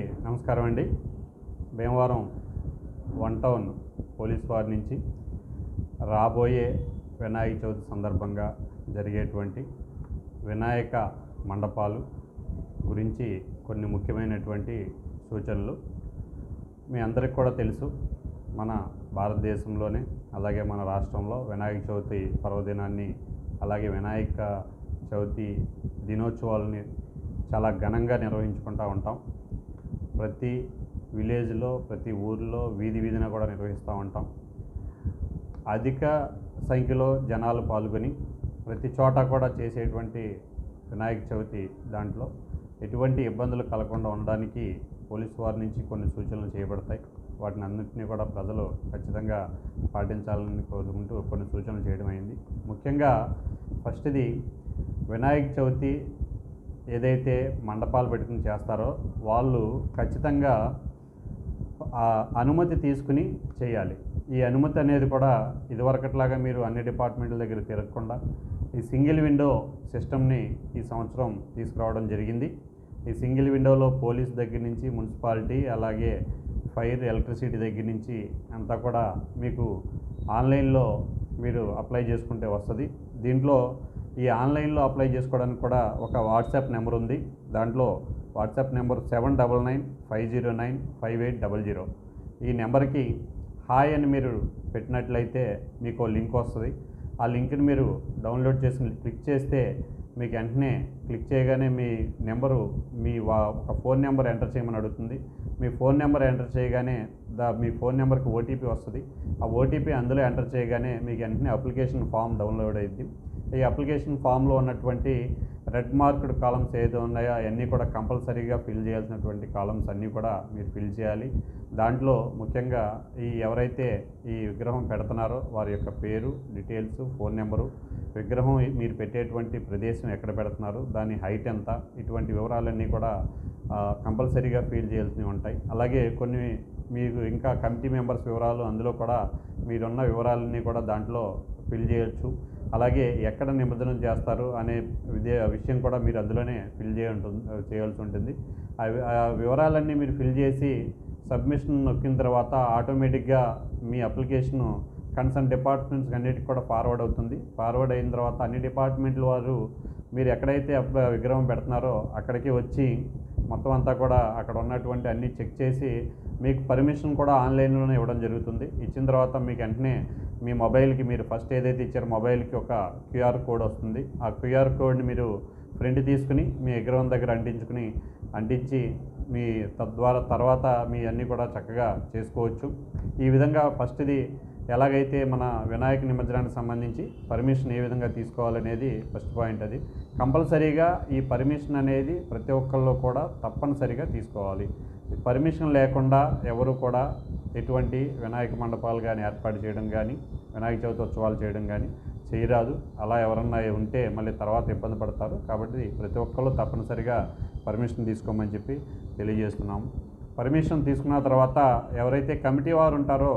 నమస్కారం అండి. Bhimavaram one town police వారి నుంచి రాబోయే వినాయక చవితి సందర్భంగా జరిగేటువంటి వినాయక మండపాలు గురించి కొన్ని ముఖ్యమైనటువంటి సూచనలు మీ అందరికి కూడా తెలుసు. మన భారతదేశంలోనే అలాగే మన రాష్ట్రంలో వినాయక చవితి పర్వదినాన్ని అలాగే వినాయక చవితి దినోత్సవాలని చాలా ఘనంగా నిర్వహించుకుంటూ ఉంటాం. ప్రతి విలేజ్లో ప్రతి ఊర్లో వీధి వీధిన కూడా నిర్వహిస్తూ ఉంటాం. అధిక సంఖ్యలో జనాలు పాల్గొని ప్రతి చోట కూడా చేసేటువంటి వినాయక చవితి దాంట్లో ఎటువంటి ఇబ్బందులు కలగకుండా ఉండడానికి పోలీసు వారి నుంచి కొన్ని సూచనలు చేయబడతాయి. వాటిని అన్నింటినీ కూడా ప్రజలు ఖచ్చితంగా పాటించాలని కోరుకుంటూ కొన్ని సూచనలు చేయడం అయింది. ముఖ్యంగా ఫస్ట్ది వినాయక చవితి ఏదైతే మండపాలు పెట్టుకుని చేస్తారో వాళ్ళు ఖచ్చితంగా అనుమతి తీసుకుని చేయాలి. ఈ అనుమతి అనేది కూడా ఇదివరకట్లాగా మీరు అన్ని డిపార్ట్మెంట్ల దగ్గర తిరగకుండా ఈ సింగిల్ విండో సిస్టమ్ని ఈ సంవత్సరం తీసుకురావడం జరిగింది. ఈ సింగిల్ విండోలో పోలీస్ దగ్గర నుంచి మున్సిపాలిటీ అలాగే ఫైర్ ఎలక్ట్రిసిటీ దగ్గర నుంచి అంతా కూడా మీకు ఆన్లైన్లో మీరు అప్లై చేసుకుంటే వస్తుంది. దీంట్లో ఈ ఆన్లైన్లో అప్లై చేసుకోవడానికి కూడా ఒక వాట్సాప్ నెంబర్ ఉంది. దాంట్లో WhatsApp number seven double nine five zero nine five eight double zero. ఈ నెంబర్కి హాయ్ అని మీరు పెట్టినట్లయితే మీకు లింక్ వస్తుంది. ఆ లింక్ని మీరు డౌన్లోడ్ చేసి క్లిక్ చేస్తే మీకు వెంటనే క్లిక్ చేయగానే మీ నెంబరు మీ వా ఒక ఫోన్ నెంబర్ ఎంటర్ చేయమని అడుగుతుంది. మీ ఫోన్ నెంబర్ ఎంటర్ చేయగానే దా మీ ఫోన్ నెంబర్కి ఓటీపీ వస్తుంది. ఆ ఓటీపీ అందులో ఎంటర్ చేయగానే మీకు వెంటనే అప్లికేషన్ ఫామ్ డౌన్లోడ్ అయింది ఈ అప్లికేషన్ ఫామ్లో ఉన్నటువంటి రెడ్ మార్క్డ్ కాలమ్స్ ఏదో ఉన్నాయో అవన్నీ కూడా కంపల్సరీగా ఫిల్ చేయాల్సినటువంటి కాలమ్స్ అన్నీ కూడా మీరు ఫిల్ చేయాలి. దాంట్లో ముఖ్యంగా ఈ ఎవరైతే ఈ విగ్రహం పెడుతున్నారో వారి యొక్క పేరు డీటెయిల్స్ ఫోన్ నెంబరు విగ్రహం మీరు పెట్టేటువంటి ప్రదేశం ఎక్కడ పెడుతున్నారు దాని హైట్ ఎంత ఇటువంటి వివరాలన్నీ కూడా కంపల్సరీగా ఫీల్ చేయాల్సినవి ఉంటాయి. అలాగే కొన్ని మీకు ఇంకా కమిటీ మెంబర్స్ వివరాలు అందులో కూడా మీరున్న వివరాలన్నీ కూడా దాంట్లో ఫిల్ చేయొచ్చు. అలాగే ఎక్కడ నిమజ్జనం చేస్తారు అనే విదే విషయం కూడా మీరు అందులోనే ఫిల్ చేయ చేయాల్సి ఉంటుంది. ఆ వివరాలన్నీ మీరు ఫిల్ చేసి సబ్మిషన్ నొక్కిన తర్వాత ఆటోమేటిక్గా మీ అప్లికేషను కన్సర్న్ డిపార్ట్మెంట్స్ అన్నిటికి కూడా ఫార్వర్డ్ అవుతుంది. ఫార్వర్డ్ అయిన తర్వాత అన్ని డిపార్ట్మెంట్ల వారు మీరు ఎక్కడైతే విగ్రహం పెడుతున్నారో అక్కడికి వచ్చి మొత్తం అంతా కూడా అక్కడ ఉన్నటువంటి అన్నీ చెక్ చేసి మీకు పర్మిషన్ కూడా ఆన్లైన్లోనే ఇవ్వడం జరుగుతుంది. ఇచ్చిన తర్వాత మీకు వెంటనే మీ మొబైల్కి మీరు ఫస్ట్ ఏదైతే ఇచ్చారో మొబైల్కి ఒక క్యూఆర్ కోడ్ వస్తుంది. ఆ క్యూఆర్ కోడ్ని మీరు ప్రింట్ తీసుకుని మీ విగ్రహం దగ్గర అంటించుకుని అంటించి మీ తద్వారా తర్వాత మీ అన్నీ కూడా చక్కగా చేసుకోవచ్చు. ఈ విధంగా ఫస్ట్ది ఎలాగైతే మన వినాయక నిమజ్జనానికి సంబంధించి పర్మిషన్ ఏ విధంగా తీసుకోవాలనేది ఫస్ట్ పాయింట్ అది. కంపల్సరీగా ఈ పర్మిషన్ అనేది ప్రతి ఒక్కళ్ళు కూడా తప్పనిసరిగా తీసుకోవాలి. పర్మిషన్ లేకుండా ఎవరు కూడా ఎటువంటి వినాయక మండపాలు కానీ ఏర్పాటు చేయడం కానీ వినాయక చవితి ఉత్సవాలు చేయడం కానీ చేయరాదు. అలా ఎవరన్నా ఉంటే మళ్ళీ తర్వాత ఇబ్బంది పడతారు. కాబట్టి ప్రతి ఒక్కళ్ళు తప్పనిసరిగా పర్మిషన్ తీసుకోమని చెప్పి తెలియజేస్తున్నాము. పర్మిషన్ తీసుకున్న తర్వాత ఎవరైతే కమిటీ వారు ఉంటారో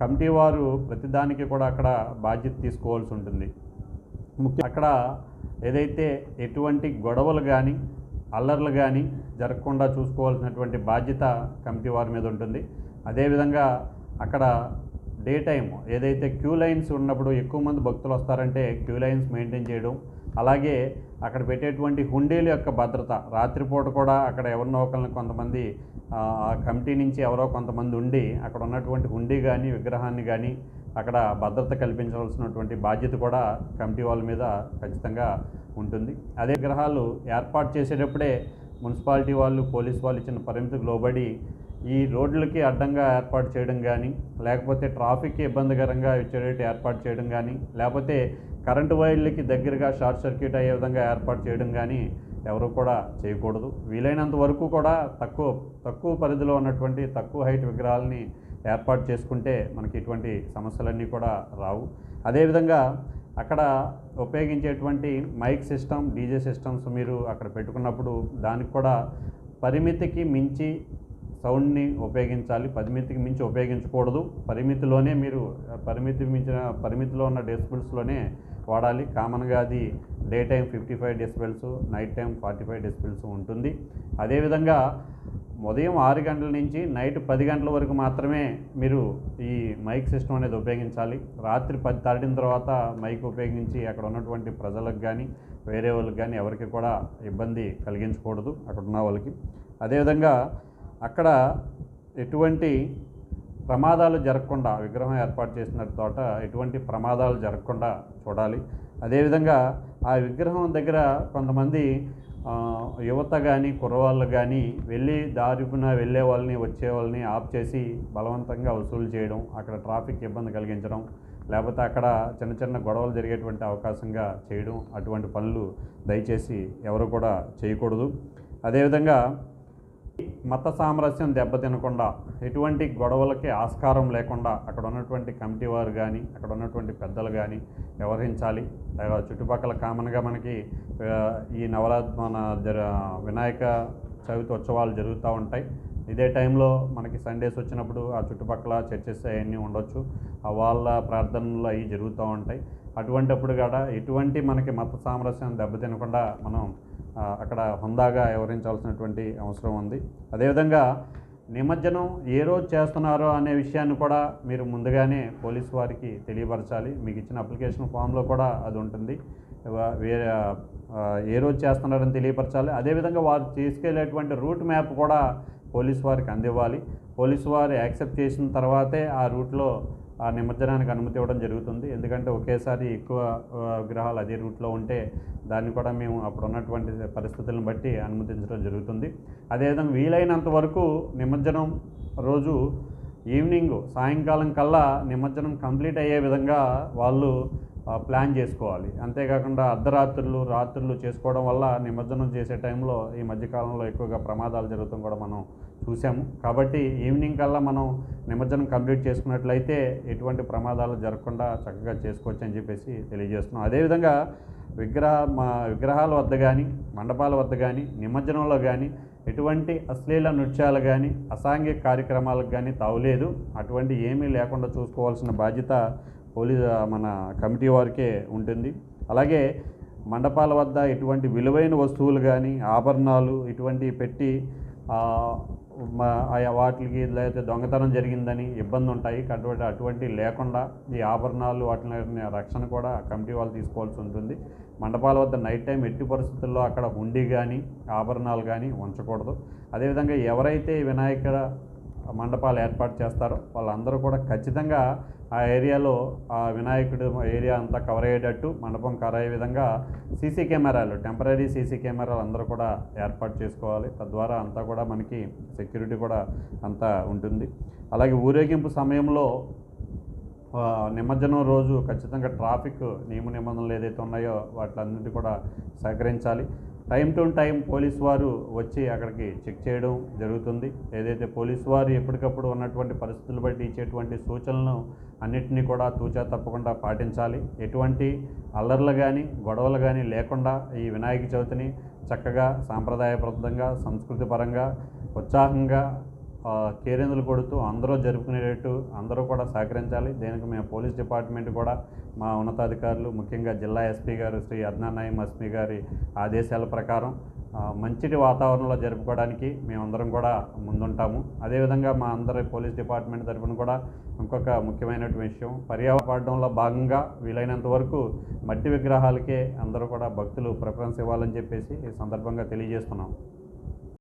కమిటీ వారు ప్రతిదానికి కూడా అక్కడ బాధ్యత తీసుకోవాల్సి ఉంటుంది. ముఖ్య అక్కడ ఏదైతే ఎటువంటి గొడవలు కానీ అల్లర్లు కానీ జరగకుండా చూసుకోవాల్సినటువంటి బాధ్యత కమిటీ వారి మీద ఉంటుంది. అదేవిధంగా అక్కడ డే టైం ఏదైతే క్యూ లైన్స్ ఉన్నప్పుడు ఎక్కువ మంది భక్తులు వస్తారంటే క్యూ లైన్స్ మెయింటైన్ చేయడం అలాగే అక్కడ పెట్టేటువంటి హుండీల యొక్క భద్రత. రాత్రిపూట కూడా అక్కడ ఎవరినో ఒకరిని కొంతమంది ఆ కమిటీ నుంచి ఎవరో కొంతమంది ఉండి అక్కడ ఉన్నటువంటి హుండీ కానీ విగ్రహాన్ని కానీ అక్కడ భద్రత కల్పించవలసినటువంటి బాధ్యత కూడా కమిటీ వాళ్ళ మీద ఖచ్చితంగా ఉంటుంది. అదే విగ్రహాలు ఏర్పాటు చేసేటప్పుడే మున్సిపాలిటీ వాళ్ళు పోలీస్ వాళ్ళు ఇచ్చిన పరిమితికి లోబడి ఈ రోడ్లకి అడ్డంగా ఏర్పాటు చేయడం కానీ లేకపోతే ట్రాఫిక్కి ఇబ్బందికరంగా ఇచ్చేటట్టు ఏర్పాటు చేయడం కానీ లేకపోతే కరెంటు వైర్లకి దగ్గరగా షార్ట్ సర్క్యూట్ అయ్యే విధంగా ఏర్పాటు చేయడం కానీ ఎవరు కూడా చేయకూడదు. వీలైనంత వరకు కూడా తక్కువ తక్కువ పరిధిలో ఉన్నటువంటి తక్కువ హైట్ విగ్రహాలని ఏర్పాటు చేసుకుంటే మనకి ఇటువంటి సమస్యలన్నీ కూడా రావు. అదేవిధంగా అక్కడ ఉపయోగించేటువంటి మైక్ సిస్టమ్ డీజే సిస్టమ్స్ మీరు అక్కడ పెట్టుకున్నప్పుడు దానికి కూడా పరిమితికి మించి సౌండ్ని ఉపయోగించాలి పరిమితికి మించి ఉపయోగించకూడదు. పరిమితిలోనే మీరు పరిమితి మించిన పరిమితిలో ఉన్న డెసిబుల్స్లోనే వాడాలి. కామన్గా అది day time fifty five decibels night time forty five decibels ఉంటుంది. అదేవిధంగా ఉదయం ఆరు గంటల నుంచి నైట్ పది గంటల వరకు మాత్రమే మీరు ఈ మైక్ సిస్టమ్ అనేది ఉపయోగించాలి. రాత్రి పది దాటిన తర్వాత మైక్ ఉపయోగించి అక్కడ ఉన్నటువంటి ప్రజలకు కానీ వేరే వాళ్ళకి కానీ ఎవరికి కూడా ఇబ్బంది కలిగించకూడదు అక్కడ ఉన్న వాళ్ళకి. అదేవిధంగా అక్కడ ఎటువంటి ప్రమాదాలు జరగకుండా విగ్రహం ఏర్పాటు చేసిన తోట ఎటువంటి ప్రమాదాలు జరగకుండా చూడాలి. అదేవిధంగా ఆ విగ్రహం దగ్గర కొంతమంది యువత కానీ కుర్రవాళ్ళు కానీ వెళ్ళి దారిపున వెళ్ళే వాళ్ళని వచ్చే వాళ్ళని ఆప్ చేసి బలవంతంగా వసూలు చేయడం అక్కడ ట్రాఫిక్ ఇబ్బంది కలిగించడం లేకపోతే అక్కడ చిన్న చిన్న గొడవలు జరిగేటువంటి అవకాశంగా చేయడం అటువంటి పనులు దయచేసి ఎవరు కూడా చేయకూడదు. అదేవిధంగా మత సామరస్యం దెబ్బతినకుండా ఎటువంటి గొడవలకి ఆస్కారం లేకుండా అక్కడ ఉన్నటువంటి కమిటీ వారు కానీ అక్కడ ఉన్నటువంటి పెద్దలు కానీ వ్యవహరించాలి. చుట్టుపక్కల కామన్గా మనకి ఈ నవరాత్రి మన జర వినాయక చవితి ఉత్సవాలు జరుగుతూ ఉంటాయి. ఇదే టైంలో మనకి సండేస్ వచ్చినప్పుడు ఆ చుట్టుపక్కల చర్చెస్ అవన్నీ ఉండొచ్చు. వాళ్ళ ప్రార్థనలు అవి జరుగుతూ ఉంటాయి. అటువంటిప్పుడు కూడా ఎటువంటి మనకి మత సామరస్యం దెబ్బతినకుండా మనం అక్కడ హుందాగా వ్యవహరించాల్సినటువంటి అవసరం ఉంది. అదేవిధంగా నిమజ్జనం ఏ రోజు చేస్తున్నారో అనే విషయాన్ని కూడా మీరు ముందుగానే పోలీసు వారికి తెలియపరచాలి. మీకు ఇచ్చిన అప్లికేషన్ ఫామ్లో కూడా అది ఉంటుంది. వేరే ఏ రోజు చేస్తున్నారని తెలియపరచాలి. అదేవిధంగా వారు తీసుకెళ్ళేటువంటి రూట్ మ్యాప్ కూడా పోలీసు వారికి అందివ్వాలి. పోలీసు వారు యాక్సెప్ట్ చేసిన తర్వాతే ఆ రూట్లో ఆ నిమజ్జనానికి అనుమతి ఇవ్వడం జరుగుతుంది. ఎందుకంటే ఒకేసారి ఎక్కువ విగ్రహాలు అదే రూట్లో ఉంటే దాన్ని కూడా మేము అప్పుడు ఉన్నటువంటి పరిస్థితులను బట్టి అనుమతించడం జరుగుతుంది. అదేవిధంగా వీలైనంత వరకు నిమజ్జనం రోజు ఈవినింగ్ సాయంకాలం కల్లా నిమజ్జనం కంప్లీట్ అయ్యే విధంగా వాళ్ళు ప్లాన్ చేసుకోవాలి. అంతేకాకుండా అర్ధరాత్రులు రాత్రులు చేసుకోవడం వల్ల నిమజ్జనం చేసే టైంలో ఈ మధ్యకాలంలో ఎక్కువగా ప్రమాదాలు జరుగుతాం కూడా మనం చూసాము కాబట్టి ఈవినింగ్ కల్లా మనం నిమజ్జనం కంప్లీట్ చేసుకున్నట్లయితే ఎటువంటి ప్రమాదాలు జరగకుండా చక్కగా చేసుకోవచ్చు అని చెప్పేసి తెలియజేస్తున్నాం. అదేవిధంగా విగ్రహ మా విగ్రహాల వద్ద కానీ మండపాల వద్ద కానీ నిమజ్జనంలో కానీ ఎటువంటి అశ్లీల నృత్యాలు కానీ అసాంఘిక కార్యక్రమాలకు కానీ తావులేదు. అటువంటి ఏమీ లేకుండా చూసుకోవాల్సిన బాధ్యత పోలీస్ మన కమిటీ వారికే ఉంటుంది. అలాగే మండపాల వద్ద ఇటువంటి విలువైన వస్తువులు కానీ ఆభరణాలు ఇటువంటివి పెట్టి వాటికి లేకపోతే దొంగతనం జరిగిందని ఇబ్బంది ఉంటాయి అటువంటి అటువంటి లేకుండా ఈ ఆభరణాలు వాటిని రక్షణ కూడా కమిటీ వాళ్ళు తీసుకోవాల్సి ఉంటుంది. మండపాల వద్ద నైట్ టైం ఎట్టి పరిస్థితుల్లో అక్కడ హుండీ కానీ ఆభరణాలు కానీ ఉంచకూడదు. అదేవిధంగా ఎవరైతే వినాయకుడ వినాయక మండపాలు ఏర్పాటు చేస్తారో వాళ్ళందరూ కూడా ఖచ్చితంగా ఆ ఏరియాలో ఆ వినాయకుడు ఏరియా అంతా కవర్ అయ్యేటట్టు మండపం కవర్ అయ్యే విధంగా సీసీ కెమెరాలు టెంపరీ సీసీ కెమెరాలు అందరూ కూడా ఏర్పాటు చేసుకోవాలి. తద్వారా అంతా కూడా మనకి సెక్యూరిటీ కూడా అంతా ఉంటుంది. అలాగే ఊరేగింపు సమయంలో నిమజ్జనం రోజు ఖచ్చితంగా ట్రాఫిక్ నియమ నిబంధనలు ఏదైతే ఉన్నాయో వాటిలన్నిటి కూడా సహకరించాలి. టైం టు టైం పోలీస్ వారు వచ్చి అక్కడికి చెక్ చేయడం జరుగుతుంది. ఏదైతే పోలీస్ వారు ఎప్పటికప్పుడు ఉన్నటువంటి పరిస్థితులు బట్టి ఇచ్చేటువంటి సూచనలను అన్నిటినీ కూడా తూచా తప్పకుండా పాటించాలి. ఎటువంటి అల్లర్లు కానీ గొడవలు కానీ లేకుండా ఈ వినాయక చవితిని చక్కగా సాంప్రదాయబద్ధంగా సంస్కృతిపరంగా ఉత్సాహంగా ఆ, కేరిందులు కొడుతూ అందరూ జరుపుకునేటట్టు అందరూ కూడా సహకరించాలి. దీనికి మేము పోలీస్ డిపార్ట్మెంట్ కూడా మా ఉన్నతాధికారులు ముఖ్యంగా జిల్లా ఎస్పీ గారు శ్రీ అద్నానాయం అస్మి గారి ఆదేశాల ప్రకారం మంచిటి వాతావరణంలో జరుపుకోవడానికి మేమందరం కూడా ముందుంటాము. అదేవిధంగా మా అందరి పోలీస్ డిపార్ట్మెంట్ తరఫున కూడా ఇంకొక ముఖ్యమైనటువంటి విషయం పర్యావరణంలో భాగంగా వీలైనంత వరకు మట్టి విగ్రహాలకే అందరూ కూడా భక్తులు ప్రిఫరెన్స్ ఇవ్వాలని చెప్పేసి ఈ సందర్భంగా తెలియజేస్తున్నాం.